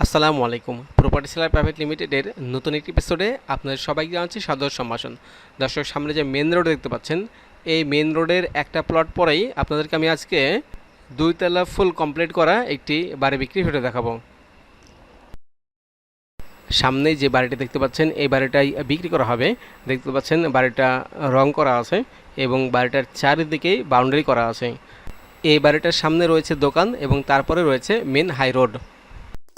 আসসালামু আলাইকুম। Property seller private লিমিটেডের নতুন একটি এপিসোডে আপনাদের সবাইকে জানাচ্ছি সাদর সম্ভাষণ। দর্শক, সামনে যে মেন রোড দেখতে পাচ্ছেন, এই মেন রোডের একটা প্লট পরেই আপনাদেরকে আমি আজকে দুইতলা ফুল কমপ্লিট করা একটি বাড়ি বিক্রি ভিডিও দেখাবো। সামনেই যে বাড়িটি দেখতে পাচ্ছেন, এই বাড়িটাই বিক্রি করা হবে। দেখতে পাচ্ছেন, বাড়িটা রং করা আছে এবং বাড়িটার চারিদিকেই বাউন্ডারি করা আছে। এই বাড়িটার সামনে রয়েছে দোকান এবং তারপরে রয়েছে মেন হাই রোড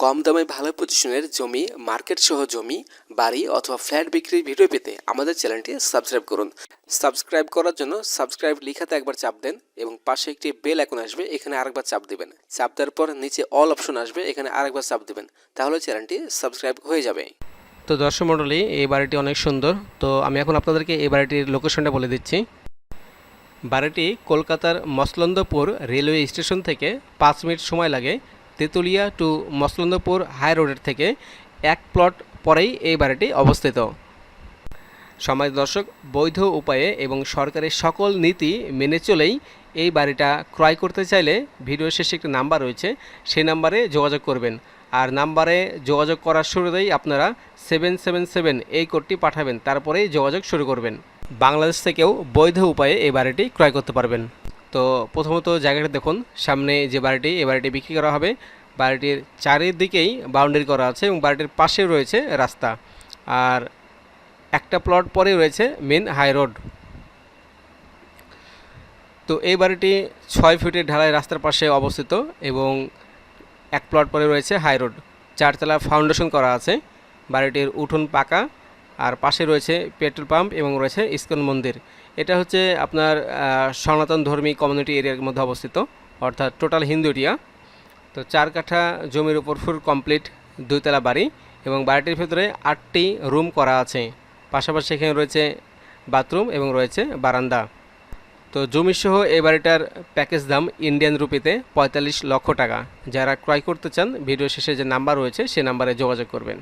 কম দামে ভালো পজিশনের জমি মার্কেট সহ জমি, বাড়ি অথবা ফ্ল্যাট বিক্রির ভিডিও পেতে আমাদের চ্যানেলটি সাবস্ক্রাইব করুন। সাবস্ক্রাইব করার জন্য সাবস্ক্রাইব লিখাতে একবার চাপ দেন এবং পাশে একটি বেল আইকন আসবে, এখানে আরেকবার চাপ দেবেন। চাপ দেওয়ার পর নিচে অল অপশন আসবে, এখানে আরেকবার চাপ দেবেন। তাহলে চ্যানেলটি সাবস্ক্রাইব হয়ে যাবে। তো দর্শক মণ্ডলী, এই বাড়িটি অনেক সুন্দর। তো আমি এখন আপনাদেরকে এই বাড়িটির লোকেশনটা বলে দিচ্ছি। বাড়িটি কলকাতার মসলন্দপুর রেলওয়ে স্টেশন থেকে পাঁচ মিনিট সময় লাগে। তেঁতুলিয়া টু মসলন্দপুর হাই রোডের থেকে এক প্লট পরেই এই বাড়িটি অবস্থিত। সমাজ দর্শক, বৈধ উপায়ে এবং সরকারের সকল নীতি মেনে চলেই এই বাড়িটা ক্রয় করতে চাইলে ভিডিও শেষে একটি নাম্বার রয়েছে, সেই নাম্বারে যোগাযোগ করবেন। আর নাম্বারে যোগাযোগ করার শুরুতেই আপনারা সেভেন সেভেন সেভেন এই কোডটি পাঠাবেন, তারপরেই যোগাযোগ শুরু করবেন। বাংলাদেশ থেকেও বৈধ উপায়ে এই বাড়িটি ক্রয় করতে পারবেন। তো প্রথমত জায়গাটা দেখুন, সামনে যে বাড়িটি, এই বাড়িটি বিক্রি করা হবে। বাড়িটির চারিদিকেই বাউন্ডারি করা আছে এবং বাড়িটির পাশে রয়েছে রাস্তা। আর একটা প্লট পরে রয়েছে মেন হাই রোড। তো এই বাড়িটি ছয় ফিটের ঢালাই রাস্তার পাশে অবস্থিত এবং এক প্লট পরে রয়েছে হাই রোড। চারতলা ফাউন্ডেশন করা আছে। বাড়িটির উঠোন পাকা। আর পাশে রয়েছে পেট্রোল পাম্প এবং রয়েছে ইস্কন মন্দির। এটা হচ্ছে আপনার সনাতন ধর্মী কমিউনিটি এরিয়ার মধ্যে অবস্থিত, অর্থাৎ টোটাল হিন্দু এরিয়া। তো চার কাঠা জমির উপর ফুল কমপ্লিট দুইতলা বাড়ি এবং বাড়িটির ভেতরে আটটি রুম করা আছে। পাশাপাশি এখানে রয়েছে বাথরুম এবং রয়েছে বারান্দা। তো জমিসহ এই বাড়িটার প্যাকেজ দাম ইন্ডিয়ান রুপিতে পঁয়তাল্লিশ লক্ষ টাকা। যারা ক্রয় করতে চান ভিডিও শেষে যে নাম্বার রয়েছে, সে নাম্বারে যোগাযোগ করবেন।